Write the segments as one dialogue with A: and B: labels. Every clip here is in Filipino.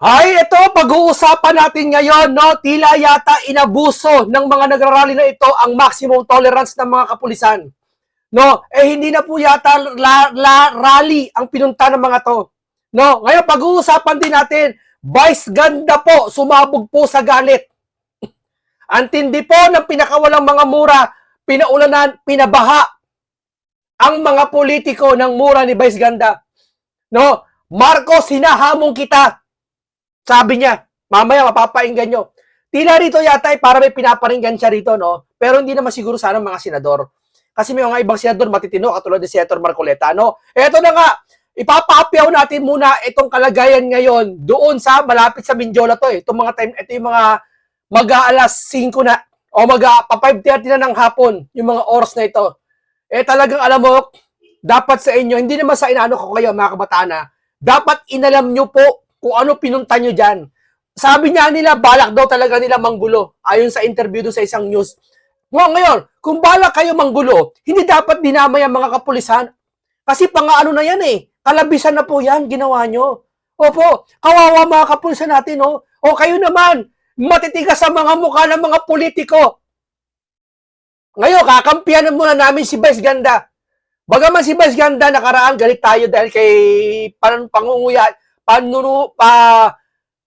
A: Ay, ito, pag-uusapan natin ngayon, no, tila yata inabuso ng mga nagrarally na ito ang maximum tolerance ng mga kapulisan. No, eh hindi na po yata la, la, rally ang pinunta ng mga to. No, ngayon pag-uusapan din natin, Vice ganda po, sumabog po sa galit. Antindi po ng pinakawalang mga mura, pinaulanan, pinabaha ang mga politiko ng mura ni Vice Ganda. No, Marcos, hinahamon kita. Sabi niya, mamaya mapapainggan nyo. Tila rito yata ay para may pinaparinggan siya rito, no? Pero hindi naman siguro sana mga senador. Kasi may mga ibang senador matitino, katulad ni Senator Marcoleta, no? Eto na nga, ipapaapyaw natin muna itong kalagayan ngayon doon sa malapit sa Mindiola to eh. Itong mga time, ito yung mga mag-aalas 5 na o mag pa 5.30 na ng hapon yung mga oras na ito. Eh talagang alam mo, dapat sa inyo, hindi naman sa inaano ko kayo mga kabataan dapat inalam nyo po kung ano pinunta nyo dyan. Sabi niya nila, balak daw talaga nila manggulo. Ayon sa interview doon sa isang news. Nga ngayon, kung balak kayo manggulo, hindi dapat dinamay ang mga kapulisan. Kasi pangaano na yan eh. Kalabisan na po yan, ginawa nyo. Opo, kawawa mga kapulisan natin, oh. O kayo naman, matitigas sa mga mukha ng mga politiko. Ngayon, kakampiyan na muna namin si Vice Ganda. Bagaman si Vice Ganda, nakaraan, galit tayo dahil kay pan, pangunguya, panunu, pa,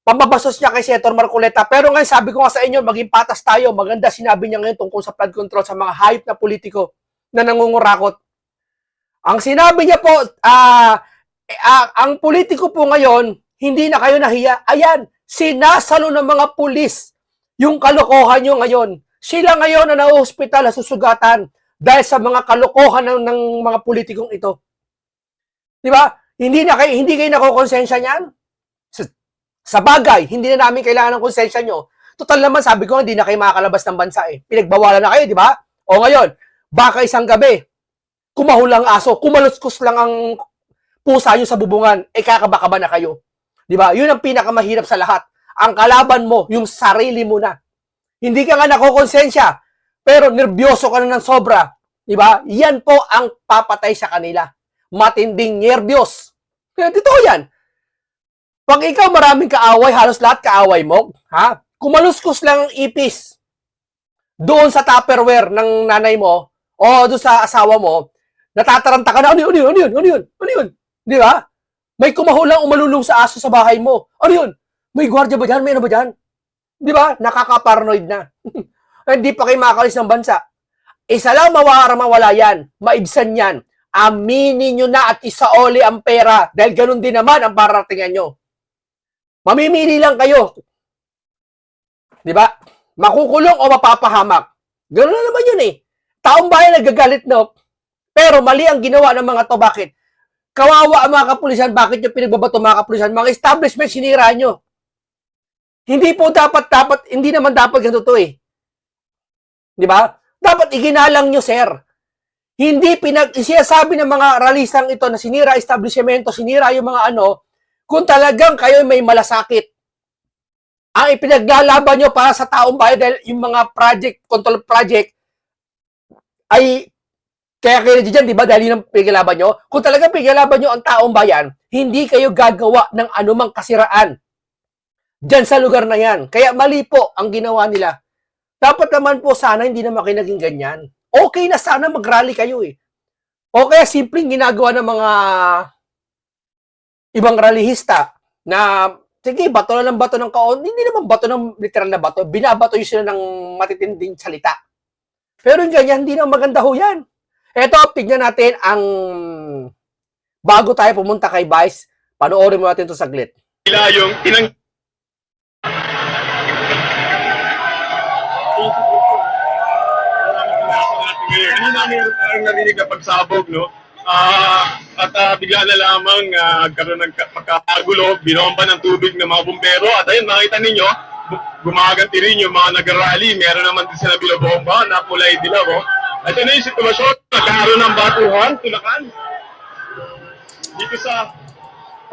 A: pambabasos niya kay Senator Marcoleta. Pero ngayon, sabi ko nga sa inyo, maging patas tayo. Maganda sinabi niya ngayon tungkol sa flood control sa mga hype na politiko na nangungurakot. Ang sinabi niya po, ah, eh, ah, ang politiko po ngayon, hindi na kayo nahiya. Ayan, sinasalo ng mga pulis yung kalokohan nyo ngayon. Sila ngayon na na-hospital, nasusugatan dahil sa mga kalokohan ng, ng mga politikong ito. Di ba? Hindi na kayo, hindi kayo nakokonsensya niyan. Sa, bagay, hindi na namin kailangan ng konsensya nyo. Total naman, sabi ko, hindi na kayo makakalabas ng bansa eh. Pinagbawalan na kayo, di ba? O ngayon, baka isang gabi, kumahulang aso, kumaluskus lang ang pusa nyo sa bubungan, eh kakabakaba na kayo. Di ba? Yun ang pinakamahirap sa lahat. Ang kalaban mo, yung sarili mo na. Hindi ka nga nakokonsensya, pero nervyoso ka na ng sobra. Di ba? Yan po ang papatay sa kanila. Matinding nervyos. Kaya totoo yan. Pag ikaw maraming kaaway, halos lahat kaaway mo, ha? Kumaluskos lang ang ipis doon sa tupperware ng nanay mo o doon sa asawa mo, natataranta ka na, ano yun, ano yun, ano yun, ano yun, ano? Di ba? May kumahulang umalulong sa aso sa bahay mo. Ano yun? May gwardiya ba dyan? May ano ba dyan? Di ba? Nakaka-paranoid na. Hindi pa kayo makakalis ng bansa. Isa lang mawara mawala yan. Maibsan yan. Aminin nyo na at isaoli ang pera dahil ganun din naman ang paratingan nyo. Mamimili lang kayo. Di ba? Makukulong o mapapahamak. Ganun na naman yun eh. Taong bayan nagagalit no. Pero mali ang ginawa ng mga to. Bakit? Kawawa ang mga kapulisan. Bakit yung pinagbabato mga kapulisan? Mga establishment sinira nyo. Hindi po dapat, dapat, hindi naman dapat ganito to eh. Di ba? Dapat iginalang nyo, sir. Hindi pinag, sinasabi ng mga ralistang ito na sinira establishmento, sinira yung mga ano, kung talagang kayo may malasakit. Ang ipinaglalaban nyo para sa taong bayan dahil yung mga project, control project, ay kaya kayo dyan, di ba? Dahil yun ang pinaglalaban nyo. Kung talagang pinaglalaban nyo ang taong bayan, hindi kayo gagawa ng anumang kasiraan dyan sa lugar na yan. Kaya mali po ang ginawa nila. Dapat naman po sana hindi naman kayo naging ganyan. Okay na sana mag-rally kayo eh. O kaya simpleng ginagawa ng mga ibang rallyista na sige, bato na ng bato ng kaon. Hindi naman bato ng literal na bato. Binabato yun sila ng matitinding salita. Pero yung ganyan, hindi na maganda ho yan. Eto, tignan natin ang bago tayo pumunta kay Vice. Panoorin mo natin to saglit.
B: nila yung tinang Kanina meron parang narinig na pagsabog, no? Ah, at ah, bigla na lamang uh, karoon ng ka- magkakagulo, binomba ng tubig ng mga bumbero. At ayun, makita ninyo, gumaganti rin yung mga nag-rally. Meron naman din sila bilobomba na kulay dilaw. Oh. At na yung sitwasyon, nagkaroon ng batuhan, tulakan. Dito sa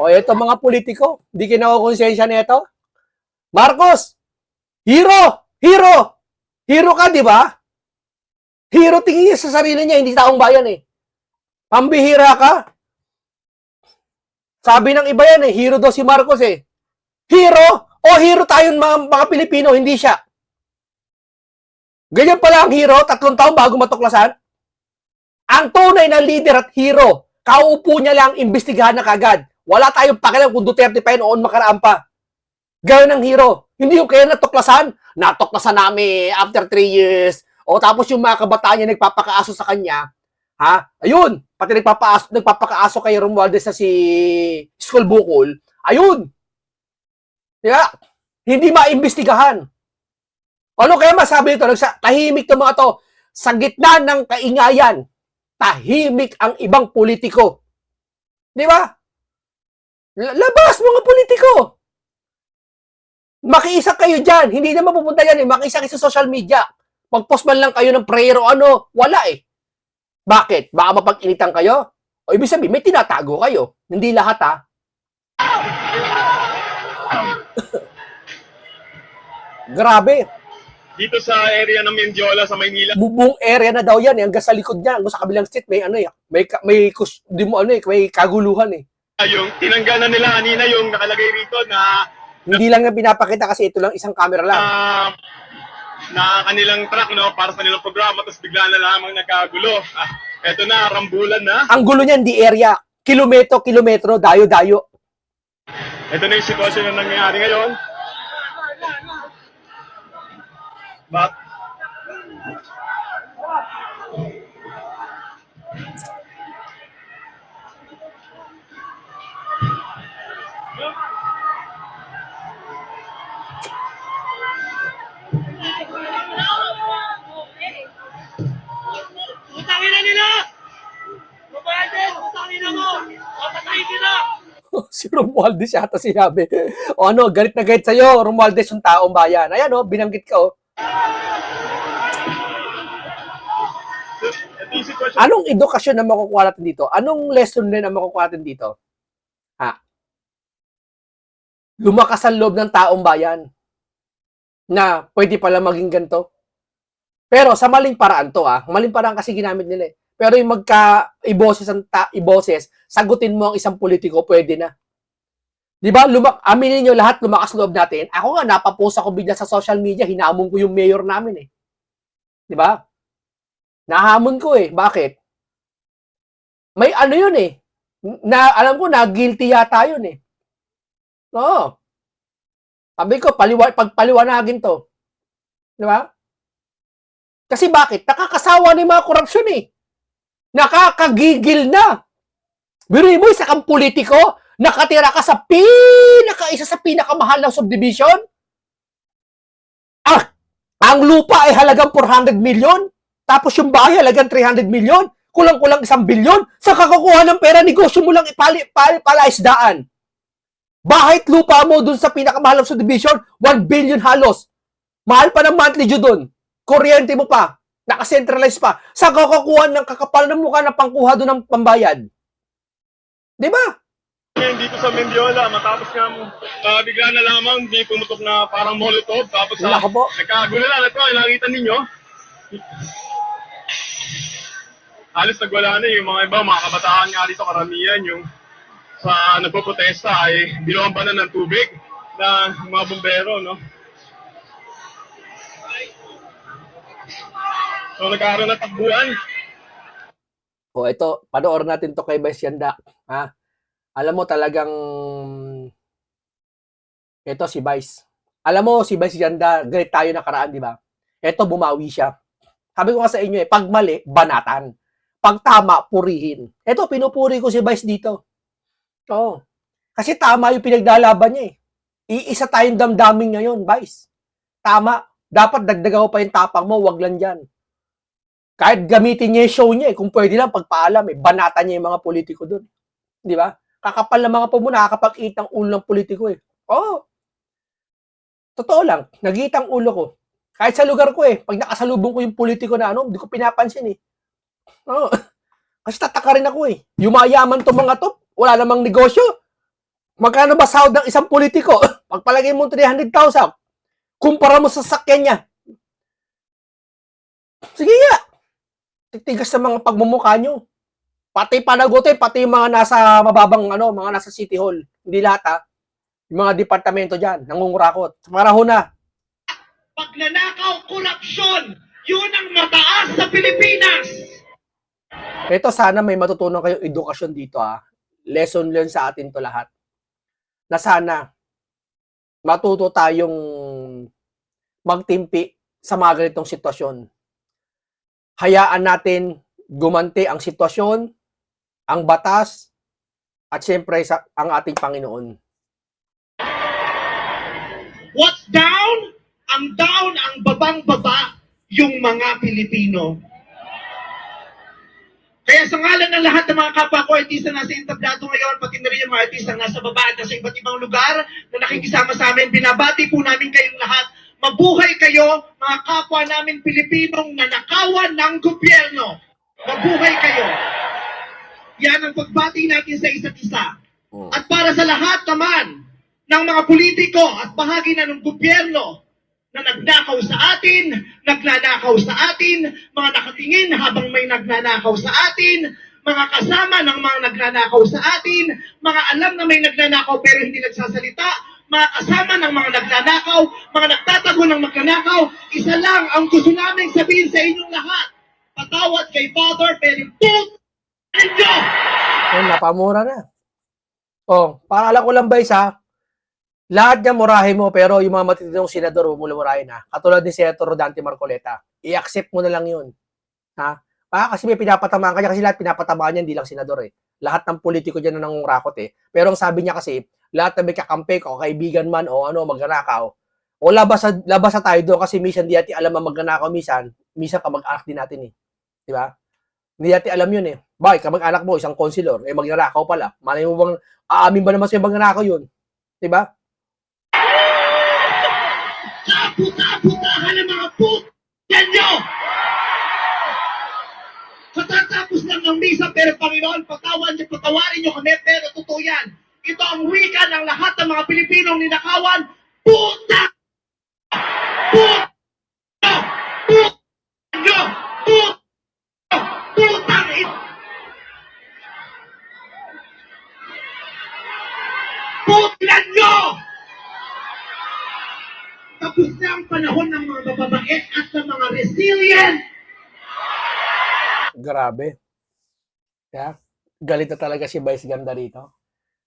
A: O eto mga politiko, hindi kayo nakukonsensya nito. Marcos, hero, hero, hero ka, di ba? Hero tingin niya sa sarili niya, hindi taong bayan eh. Pambihira ka. Sabi ng iba yan eh, hero daw si Marcos eh. Hero? O hero tayong mga, mga Pilipino, hindi siya. Ganyan pala ang hero, tatlong taon bago matuklasan. Ang tunay na leader at hero, kauupo niya lang, imbestigahan na kagad. Wala tayong pakialam kung Duterte pa yun o makaraan pa. Ganyan ang hero. Hindi yung kaya natuklasan. Natuklasan namin after three years. O tapos yung mga kabataan niya nagpapakaaso sa kanya. Ha? Ayun. Pati nagpapaaso, nagpapakaaso kay Romualdez sa si School Bukol. Ayun. Kaya, hindi maimbestigahan. Ano kaya masabi nito? Nagsa, tahimik to mga to. Sa gitna ng kaingayan, tahimik ang ibang politiko. Di ba? Labas mga politiko. Makiisa kayo dyan. Hindi naman pupunta yan eh. Makiisa kayo sa social media. Mag-post man lang kayo ng prayer o ano. Wala eh. Bakit? Baka mapag-initan kayo? O ibig sabihin, may tinatago kayo. Hindi lahat ha. Grabe.
B: Dito sa area ng Mendiola sa Maynila,
A: Bubong area na daw yan eh. Hanggang sa likod niya. Hanggang sa kabilang street. May ano eh. May, may, kus, di mo ano eh. May kaguluhan eh.
B: yung tinanggal na nila kanina yung nakalagay rito na
A: Hindi lang nga pinapakita kasi ito lang isang camera lang.
B: ah, na kanilang truck no para sa nilang programa tapos bigla na lamang nagkagulo. Ah, eto na, rambulan na.
A: Ang gulo niyan, di area. Kilometro, kilometro, dayo, dayo.
B: Ito na yung sitwasyon na nangyayari ngayon. But,
A: Romualdez yata sinabi. o ano, galit na galit sa'yo, Romualdez yung taong bayan. Ayan o, binanggit ka o.
B: sitwasyon.
A: Anong edukasyon na makukuha natin dito? Anong lesson din na makukuha natin dito? Ha? Lumakas ang loob ng taong bayan na pwede pala maging ganito. Pero sa maling paraan to ah. Maling paraan kasi ginamit nila eh. Pero yung magka iboses ang ta- iboses, sagutin mo ang isang politiko, pwede na. 'Di ba? Lumak aminin niyo lahat lumakas loob natin. Ako nga napapost ako bigla sa social media, hinamon ko yung mayor namin eh. 'Di ba? Nahamon ko eh. Bakit? May ano yun eh. Na, alam ko na guilty yata yun eh. Oo. Sabi ko, paliwa, pagpaliwanagin to. Di ba? Kasi bakit? Nakakasawa ni mga korupsyon eh. Nakakagigil na. Biro mo, isa kang politiko, nakatira ka sa pinaka, isa sa pinakamahal na subdivision. Ah, ang lupa ay halagang 400 million. Tapos yung bahay halagang 300 million. Kulang-kulang isang bilyon. Sa kakakuha ng pera, negosyo mo lang ipali, pali, palaisdaan. Bahay at lupa mo dun sa pinakamahal na subdivision, 1 billion halos. Mahal pa ng monthly due dun. Kuryente mo pa. Nakacentralize pa. Sa kakakuha ng kakapal ng mukha na pangkuha doon ng pambayad. Di ba?
B: Ngayon dito sa Mendiola, matapos nga uh, bigla na lamang di pumutok na parang molotov. Tapos
A: ka po.
B: nagkagulo na ito, nakita ninyo. Halos nagwala na yung mga iba, mga kabataan nga dito, karamihan yung sa nagpo-protesta ay binuhampan na ng tubig na mga bumbero, no? So nagkaroon ng takbuhan.
A: O ito, panoorin natin to kay Vice Yanda. Ha? Alam mo talagang ito si Vice. Alam mo si Vice Yanda, galit tayo nakaraan, di ba? Ito bumawi siya. Sabi ko nga sa inyo eh, pag mali, banatan. Pag tama, purihin. Ito, pinupuri ko si Vice dito. Oo. Kasi tama yung pinaglalaban niya eh. Iisa tayong damdamin ngayon, Vice. Tama. Dapat dagdagan mo pa yung tapang mo, wag lang dyan. Kahit gamitin niya yung show niya eh, kung pwede lang pagpaalam eh, banata niya yung mga politiko doon. Di ba? Kakapal na mga po mo, nakakapag-eat ng ulo ng politiko eh. Oo. Totoo lang, nag-eat ang ulo ko. Kahit sa lugar ko eh, pag nakasalubong ko yung politiko na ano, hindi ko pinapansin eh. Oo. Kasi tataka rin ako eh. Yumayaman to mga to, wala namang negosyo. Magkano ba sahod ng isang politiko? Pagpalagay mo 300,000, kumpara mo sa sakyan niya. Sige nga, titigas sa mga pagmumukha nyo. Pati panagote, pati yung mga nasa mababang ano, mga nasa City Hall. Hindi lahat ha. Yung mga departamento dyan, nangungurakot. Sa panahon na,
C: Pagnanakaw, korupsyon, yun ang mataas sa Pilipinas.
A: ito sana may matutunan kayong edukasyon dito ha. Lesson learned sa atin to lahat. Na sana matuto tayong magtimpi sa mga ganitong sitwasyon. Hayaan natin gumanti ang sitwasyon, ang batas, at siyempre sa, ang ating Panginoon.
C: What's down? Ang down, ang babang-baba, yung mga Pilipino. Kaya sa ngalan ng lahat ng mga kapwa ko, artista na nasa entablado ngayon, pati na rin yung mga artista nasa baba at nasa iba't ibang lugar na nakikisama sa amin, binabati po namin kayong lahat. Mabuhay kayo, mga kapwa namin Pilipinong nanakawan ng gobyerno. Mabuhay kayo. Yan ang pagbati natin sa isa't isa. At para sa lahat naman ng mga politiko at bahagi na ng gobyerno na nagnakaw sa atin, nagnanakaw sa atin, mga nakatingin habang may nagnanakaw sa atin, mga kasama ng mga nagnanakaw sa atin, mga alam na may nagnanakaw pero hindi nagsasalita, mga kasama ng mga nagnanakaw, mga nagtatago ng magnanakaw, isa lang ang gusto namin sabihin sa inyong lahat. Patawad kay Father, pero!
A: Ayun, napamura na. Oh, paalala ko lang ba isa, lahat niya murahin mo, pero yung mga matitindong senador, huwag mo murahin ha. Katulad ni Senator Rodante Marcoleta. I-accept mo na lang yun. Ha? Ah, kasi may pinapatamaan kanya kasi lahat pinapatamaan niya, hindi lang senador eh. Lahat ng politiko dyan na nangungurakot eh. Pero ang sabi niya kasi, lahat na may kakampi o kaibigan man o ano, magnanakaw, o labas sa, labas sa tayo doon kasi minsan di natin alam ang magnanakaw minsan, minsan kamag-anak din natin eh. Di ba? Hindi natin alam yun eh. Bakit kamag-anak mo, isang konsilor, eh magnanakaw pala. Malay mo bang, aamin ba naman sa'yo magnanakaw yun? Di ba?
C: Kaputa-putahan ng mga put nyo! Katatapos lang ng misa, pero Panginoon, patawan niyo, patawarin niyo kami, pero totoo yan. Ito ang wika ng lahat ng mga Pilipinong ninakawan. Puta! Puta!
A: Grabe. Kaya, galit na talaga si Vice Ganda rito.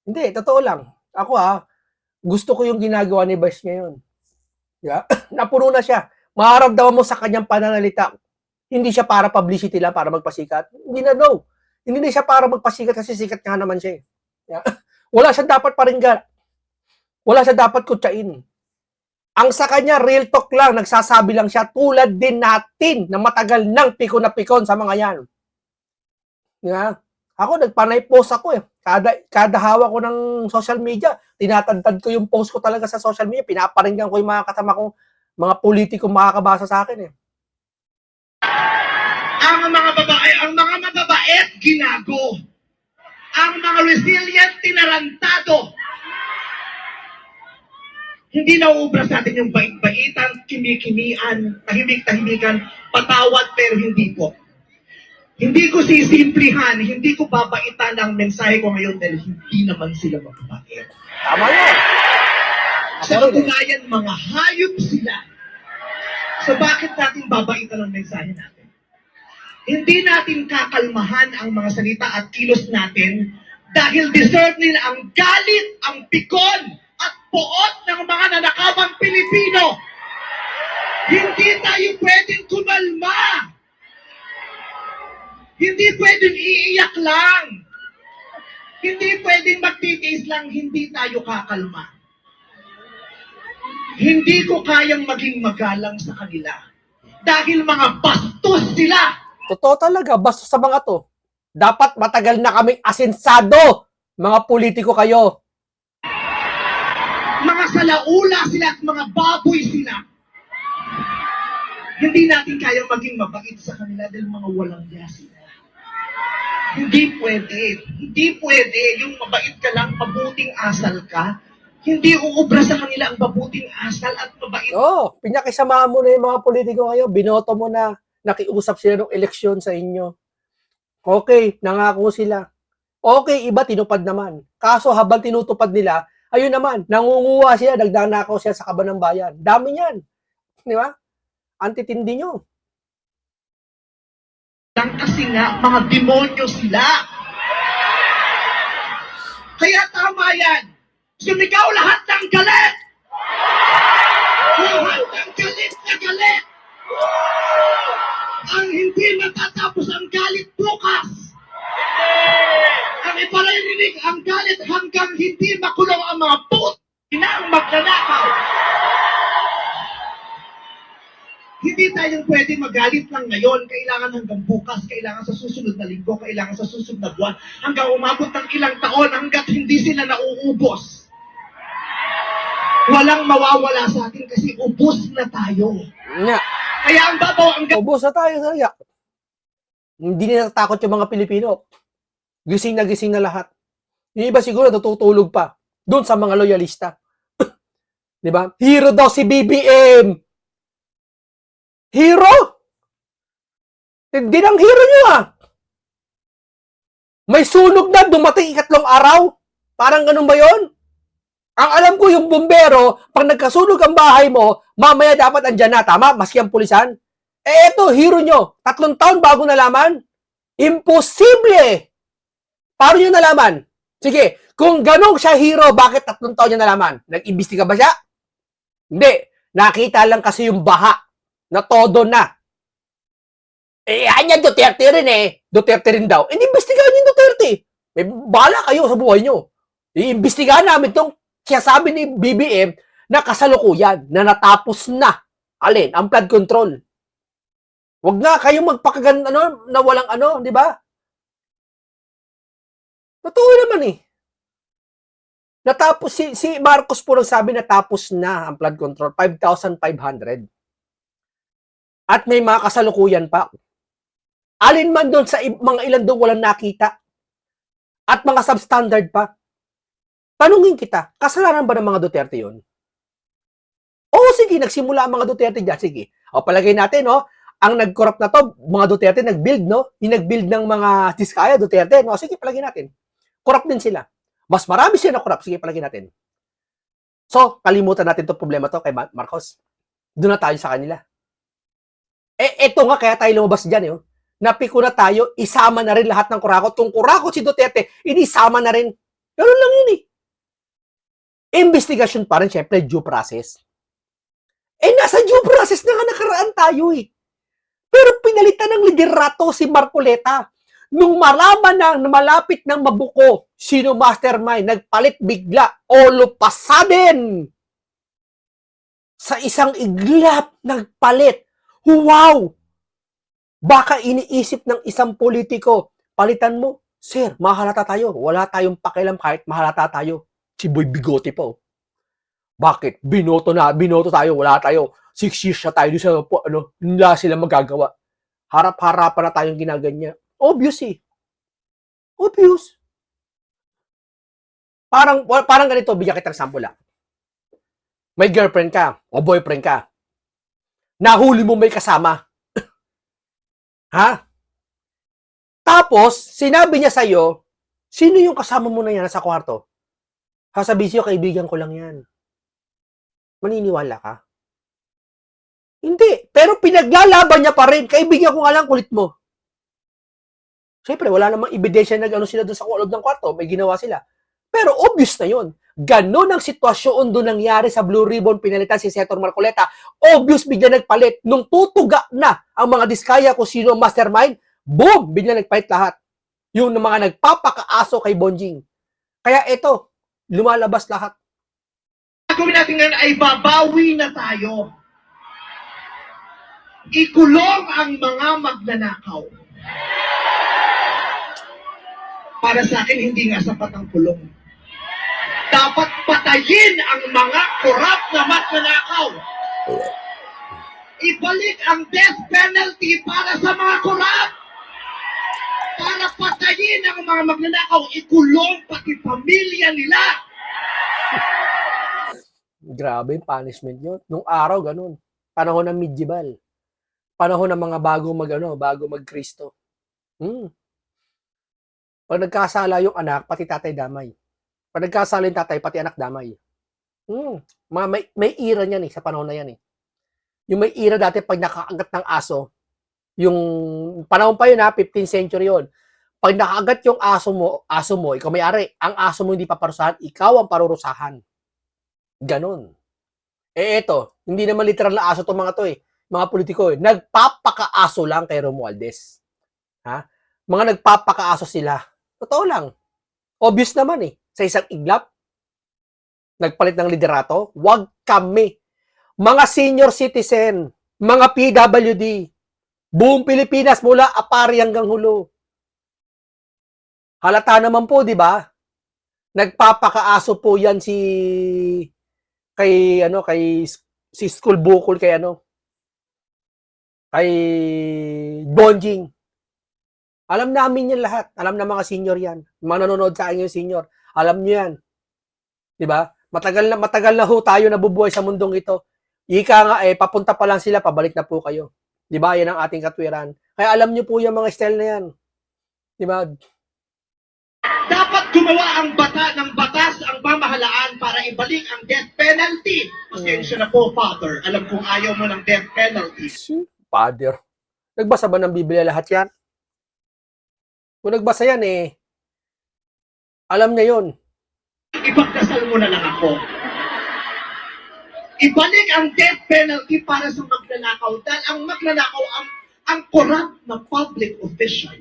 A: Hindi, totoo lang. Ako ha, gusto ko yung ginagawa ni Vice ngayon. Yeah? Napuno na siya. Maharamdaman mo sa kanyang pananalita, hindi siya para publicity lang, para magpasikat. Hindi na, no. Hindi na siya para magpasikat kasi sikat nga naman siya. Yeah? Wala siya dapat paringgan. Wala siya dapat kutsain. Ang sa kanya, real talk lang, nagsasabi lang siya, tulad din natin na matagal nang piko na pikon sa mga yan. Nga. Ako, nagpanay post ako eh. Kada, kada hawak ko ng social media, tinatantad ko yung post ko talaga sa social media. Pinaparinggan ko yung mga kasama kong mga politiko makakabasa sa akin eh.
C: Ang mga babae, ang mga mababait, ginago. Ang mga resilient, tinarantado. Hindi nauubra sa atin yung bait-baitan, kimikimian, tahimik-tahimikan, patawad pero hindi po. Hindi ko sisimplihan, hindi ko babaitan ang mensahe ko ngayon dahil hindi naman sila mababait.
A: Tama yun.
C: Sa katunayan, mga hayop sila. So bakit natin babaitan ang mensahe natin? Hindi natin kakalmahan ang mga salita at kilos natin dahil deserve nila ang galit, ang pikon, poot ng mga nanakabang Pilipino. Hindi tayo pwedeng kumalma. Hindi pwedeng iiyak lang. Hindi pwedeng magtitiis lang, hindi tayo kakalma hindi ko kayang maging magalang sa kanila. Dahil mga bastos sila.
A: Totoo talaga, basta sa mga to. Dapat matagal na kaming asensado, mga politiko kayo.
C: Mga salaula sila at mga baboy sila. Hindi natin kayang maging mabait sa kanila dahil mga walang niya sila. Hindi pwede. Hindi pwede. Yung mabait ka lang, mabuting asal ka. Hindi uubra sa kanila ang mabuting asal at mabait
A: Oo, oh, pinakisama mo na yung mga politiko kayo, binoto mo na, nakiusap sila ng eleksyon sa inyo. Okay, nangako sila. Okay, iba tinupad naman. Kaso habang tinutupad nila, Ayun naman, nangunguha siya, nagdanakaw siya sa kaban ng bayan. Dami niyan. Di ba? Antitindi nyo.
C: lang kasi mga demonyo sila. Kaya tama yan. Sumigaw lahat ng galit. Lahat ng galit na galit. Ang hindi matatapos ang galit bukas. Ang iparirinig ang galit hanggang hindi makulong ang mga put na ang magnanakaw. Hindi tayo pwede magalit lang ngayon. Kailangan hanggang bukas, kailangan sa susunod na linggo, kailangan sa susunod na buwan, hanggang umabot ng ilang taon hanggat hindi sila nauubos. Walang mawawala sa atin kasi ubos na tayo.
A: Nga.
C: Kaya ang babaw, ang
A: Ubus na tayo talaga. Hindi na natatakot yung mga Pilipino. Gising na gising na lahat. Yung iba siguro natutulog pa. Doon sa mga loyalista. Di ba? Hero daw si BBM. Hero? Hindi ng hero nyo ah. May sunog na dumating ikatlong araw. Parang ganun ba yon? Ang alam ko yung bumbero, pag nagkasunog ang bahay mo, mamaya dapat andyan na, tama? Maski ang pulisan. Eh eto, hero nyo. Tatlong taon bago nalaman. Imposible! Paano nyo nalaman? Sige, kung ganong siya hero, bakit tatlong taon niya nalaman? Nag-imbestiga ba siya? Hindi. Nakita lang kasi yung baha na todo na. Eh, yan Duterte rin eh. Duterte rin daw. Eh, imbestigahan yung Duterte. May bala kayo sa buhay nyo. Iimbestigahan namin tong kaya sabi ni BBM na kasalukuyan, na natapos na. Alin? Ang flood control. Huwag nga kayo magpakagan ano, na walang ano, di ba? Totoo naman eh. Natapos si, si Marcos po lang sabi natapos na ang flood control, 5,500. At may mga kasalukuyan pa. Alin man doon sa mga ilan doon walang nakita. At mga substandard pa. Tanungin kita, kasalanan ba ng mga Duterte yun? Oo, sige, nagsimula ang mga Duterte dyan. Sige. O, palagay natin, no? Ang nag-corrupt na to, mga Duterte nag-build, no? Yung nag-build ng mga Diskaya, Duterte, no? Sige, palagay natin. Corrupt din sila. Mas marami sila na corrupt. Sige, palagay natin. So, kalimutan natin to problema to kay Mar- Marcos. Doon na tayo sa kanila. Eh, eto nga, kaya tayo lumabas dyan, eh. oh. Napiko na tayo, isama na rin lahat ng kurakot. Kung kurakot si Duterte, inisama na rin. Ganun lang yun, eh. Investigation pa rin, syempre, due process. Eh, nasa due process na nga nakaraan tayo, eh. Pero pinalitan ng liderato si Marcoleta. Nung malaman na malapit ng mabuko, sino mastermind, nagpalit bigla, all of sa isang iglap, nagpalit. Wow! Baka iniisip ng isang politiko, palitan mo, Sir, mahalata tayo. Wala tayong pakialam kahit mahalata tayo. Si Boy Bigote po. Bakit? Binoto na, binoto tayo, wala tayo. Six years na tayo sa, po- ano, wala sila magagawa. Harap-harapan na tayong ginaganya. Obvious eh. Obvious. Parang, parang ganito, bigyan kita ng sample ah. May girlfriend ka, o boyfriend ka. Nahuli mo may kasama. ha? Tapos, sinabi niya sa'yo, sino yung kasama mo na yan sa kwarto? Sasabihin sa'yo, kaibigan ko lang yan. Maniniwala ka? Hindi. Pero pinaglalaban niya pa rin. Kaibigan ko nga lang kulit mo. Siyempre, wala namang ebidensya na gano'n sila doon sa loob ng kwarto. May ginawa sila. Pero obvious na yon. Ganon ang sitwasyon doon nangyari sa Blue Ribbon, pinalitan si Senator Marcoleta. Obvious, bigla nagpalit. Nung tutuga na ang mga diskaya kung sino ang mastermind, boom, bigla nagpalit lahat. Yung mga nagpapakaaso kay Bonjing. Kaya ito, lumalabas lahat.
C: gagawin natin ngayon ay babawi na tayo. Ikulong ang mga magnanakaw. Para sa akin, hindi nga sapat ang kulong. Dapat patayin ang mga korap na magnanakaw. Ibalik ang death penalty para sa mga korap. Para patayin ang mga magnanakaw, ikulong pati pamilya nila.
A: Grabe yung punishment yun. Nung araw, ganun. Panahon ng medieval. Panahon ng mga bago mag, ano, bago mag-Kristo. Hmm. Pag nagkasala yung anak, pati tatay damay. Pag nagkasala yung tatay, pati anak damay. Hmm. May, may ira niyan eh, sa panahon na yan eh. Yung may ira dati pag nakaagat ng aso, yung panahon pa yun ha, 15th century yun. Pag nakaagat yung aso mo, aso mo, ikaw may ari, ang aso mo hindi paparusahan, ikaw ang parurusahan. Ganon. Eh eto, hindi naman literal na aso to mga to eh. Mga politiko eh. Nagpapakaaso lang kay Romualdez. Ha? Mga nagpapakaaso sila. Totoo lang. Obvious naman eh. Sa isang iglap, nagpalit ng liderato, wag kami. Mga senior citizen, mga PWD, buong Pilipinas mula Apari hanggang Hulo. Halata naman po, di ba? Nagpapakaaso po yan si kay ano kay si school bukol kay ano kay Bonjing. Alam namin yan lahat. Alam na mga senior yan. Mga nanonood sa akin yung senior. Alam nyo yan. 'Di ba? Matagal na matagal na ho tayo nabubuhay sa mundong ito. Ika nga eh papunta pa lang sila, pabalik na po kayo. 'Di ba? Yan ang ating katwiran. Kaya alam niyo po yung mga style na yan. 'Di ba?
C: Dapat gumawa ang bata ng batas ang pamahalaan para ibalik ang death penalty. Pasensya na po, Father. Alam kong ayaw mo ng death penalty.
A: Father. Nagbasa ba ng Biblia lahat yan? Kung nagbasa yan eh, alam niya yon.
C: Ipagdasal mo na lang ako. Ibalik ang death penalty para sa magnanakaw. Dahil ang magnanakaw, ang, ang corrupt na public official,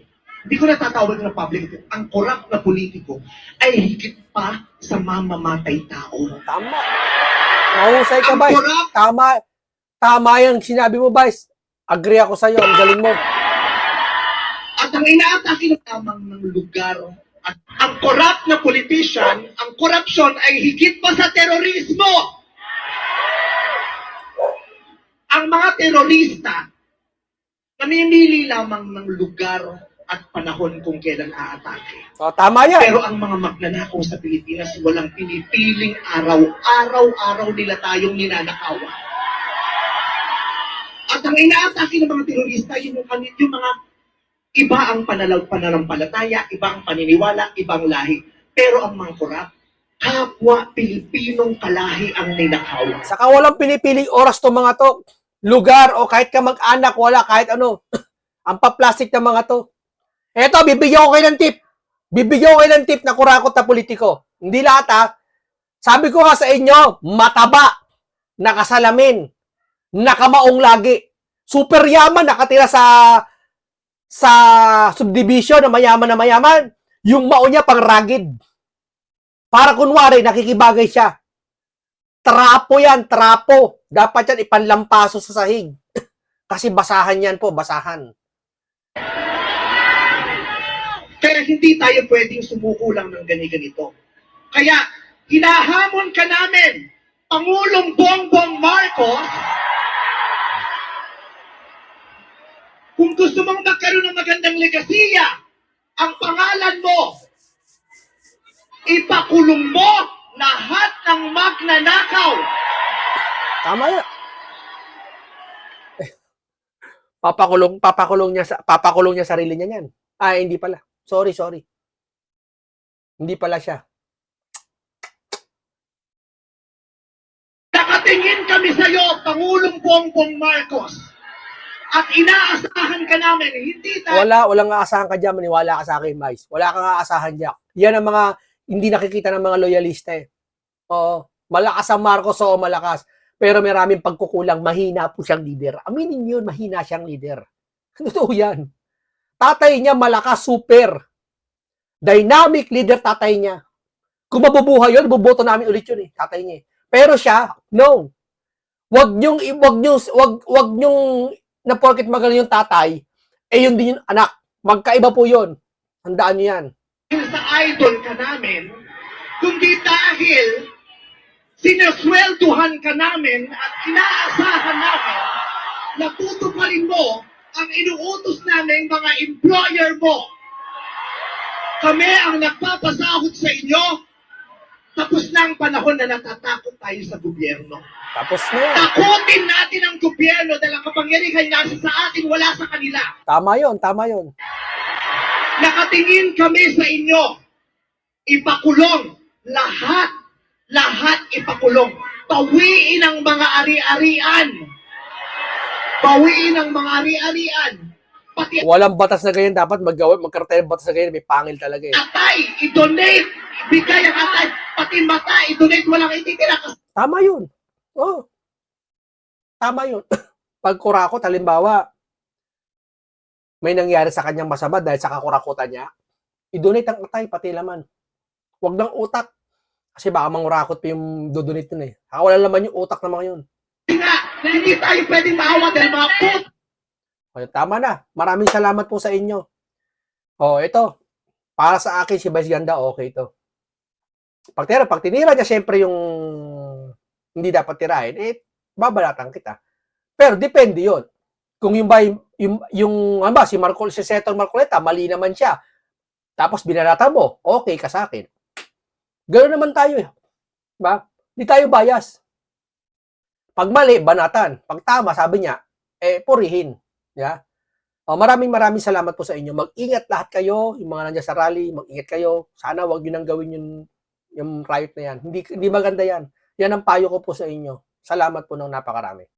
C: hindi ko natatawag na public official, ang corrupt na politiko ay higit pa sa mamamatay tao.
A: Tama. Mahusay ka, Vice. Tama. Tama yung sinabi mo, Vice. Agree ako sa'yo. Ang galing mo.
C: at ang inaatake ng tamang ng lugar at ang corrupt na politician, ang corruption ay higit pa sa terorismo. Ang mga terorista, namimili lamang ng lugar at panahon kung kailan aatake.
A: So, tama yan.
C: Pero ang mga magnanakaw sa Pilipinas, walang pinipiling araw. Araw-araw nila tayong ninanakawan. At ang inaatake ng mga terorista, yun yung, kanil- yung mga iba ang panalaw, pananampalataya, iba ang paniniwala, ibang lahi. Pero ang mga korap, kapwa Pilipinong kalahi ang ninakawan.
A: Saka walang pinipiling oras to mga to. Lugar o kahit ka mag-anak, wala kahit ano. Ang pa-plastic na mga to. Eto, bibigyan ko kayo ng tip. Bibigyan ko kayo ng tip na kurakot na politiko. Hindi lahat ha. Sabi ko nga sa inyo, mataba, nakasalamin, nakamaong lagi. Super yaman, nakatira sa sa subdivision na mayaman na mayaman. Yung mao niya pang ragid. Para kunwari, nakikibagay siya. Trapo yan, trapo. Dapat yan ipanlampaso sa sahig. Kasi basahan yan po, basahan.
C: Kaya hindi tayo pwedeng sumuko lang ng gani-ganito. Kaya, hinahamon ka namin, Pangulong Bongbong Marcos, kung gusto mong magkaroon ng magandang legasiya, ang pangalan mo, ipakulong mo lahat ng magnanakaw.
A: Tama yan. Eh, papakulong, papakulong niya sa, papakulong niya sarili niya yan. Ah, hindi pala. Sorry, sorry. Hindi pala siya.
C: Nakatingin kami sa iyo, Pangulong Bongbong Marcos. At inaasahan ka namin, hindi tayo
A: Wala, walang aasahan ka dyan, maniwala ka sa akin, Vice. Wala kang aasahan dyan. Yan ang mga hindi nakikita ng mga loyalista eh. Oo, malakas ang Marcos, oo, malakas. Pero may maraming pagkukulang, mahina po siyang leader. Aminin yun, mahina siyang leader. Totoo yan. Tatay niya malakas, super. Dynamic leader tatay niya. Kung mabubuhay yun, buboto namin ulit yun eh, tatay niya eh. Pero siya, no. Wag niyong, wag niyong, wag, wag niyong, na porket magaling yung tatay, eh yun din yung anak. Magkaiba po yun. Handaan niyo yan.
C: sa idol ka namin, kundi dahil sinaswelduhan ka namin at inaasahan namin na tutuparin mo ang inuutos namin mga employer mo. Kami ang nagpapasahod sa inyo, tapos na ang panahon na natatakot tayo sa gobyerno.
A: Tapos na yan.
C: Takutin natin ang gobyerno dahil ang kapangyarihan nasa sa atin, wala sa kanila.
A: Tama yun, tama yun.
C: Nakatingin kami sa inyo. Ipakulong lahat, lahat ipakulong. Bawiin ang mga ari-arian. Bawiin ang mga ari-arian. Pati
A: Walang batas na ganyan. Dapat maggawa, magkaroon tayo ng batas na ganyan. May pangil talaga eh.
C: atay, i-donate. Ibigay ang atay. Pati mata, i-donate. Walang ititira.
A: Tama yun. Oo. Tama yun. Pag kurakot, halimbawa, may nangyari sa kanyang masama dahil sa kakurakutan niya, i-donate ang atay, pati laman. Huwag ng utak. Kasi baka mangurakot pa yung dodonate nun eh. Saka wala naman yung utak ng mga yun.
C: nga na hindi tayo pwedeng maawa dahil mga put
A: O, tama na. Maraming salamat po sa inyo. O, ito. Para sa akin, si Vice Ganda, okay ito. Pag tira, pag tinira niya, syempre yung hindi dapat tirahin, eh, babalatan kita. Pero depende yon Kung yung ba, yung, yung, ano ba, si Marcol, si Senator Marcoleta, mali naman siya. Tapos binalata mo, okay ka sa akin. Ganoon naman tayo eh. Ba? Di tayo bias. Pag mali, banatan. Pag tama, sabi niya, eh, purihin. Yeah? Oh, maraming maraming salamat po sa inyo. Mag-ingat lahat kayo, yung mga nandiyan sa rally, mag-ingat kayo. Sana wag niyo nang gawin yung yung riot na yan. Hindi hindi maganda yan. Yan ang payo ko po sa inyo. Salamat po ng napakarami.